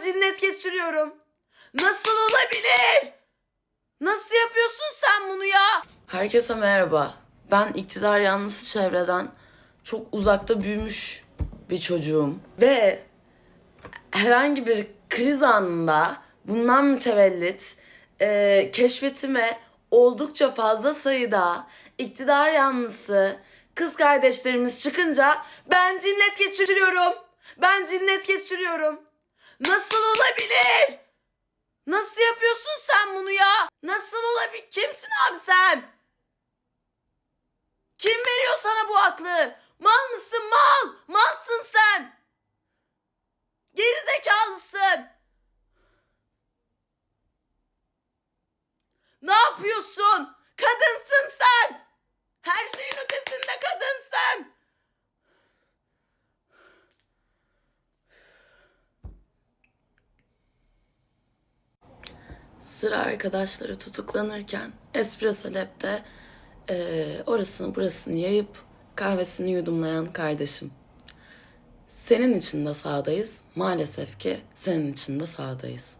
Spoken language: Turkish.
cinnet geçiriyorum. Nasıl olabilir? Nasıl yapıyorsun sen bunu ya? Herkese merhaba. Ben iktidar yanlısı çevreden çok uzakta büyümüş bir çocuğum. Ve herhangi bir kriz anında bundan mütevellit e, keşfetime oldukça fazla sayıda iktidar yanlısı kız kardeşlerimiz çıkınca ben cinnet geçiriyorum. Ben cinnet geçiriyorum. Nasıl olabilir? Nasıl yapıyorsun sen bunu ya? Nasıl olabilir? Kimsin abi sen? Kim veriyor sana bu aklı? Mal mısın mal? Malsın sen. Geri zekalısın. Ne yapıyorsun? Sıra arkadaşları tutuklanırken Espresso Lab'de eee, orasını burasını yayıp kahvesini yudumlayan kardeşim. Senin için de sağdayız. Maalesef ki senin için de sağdayız.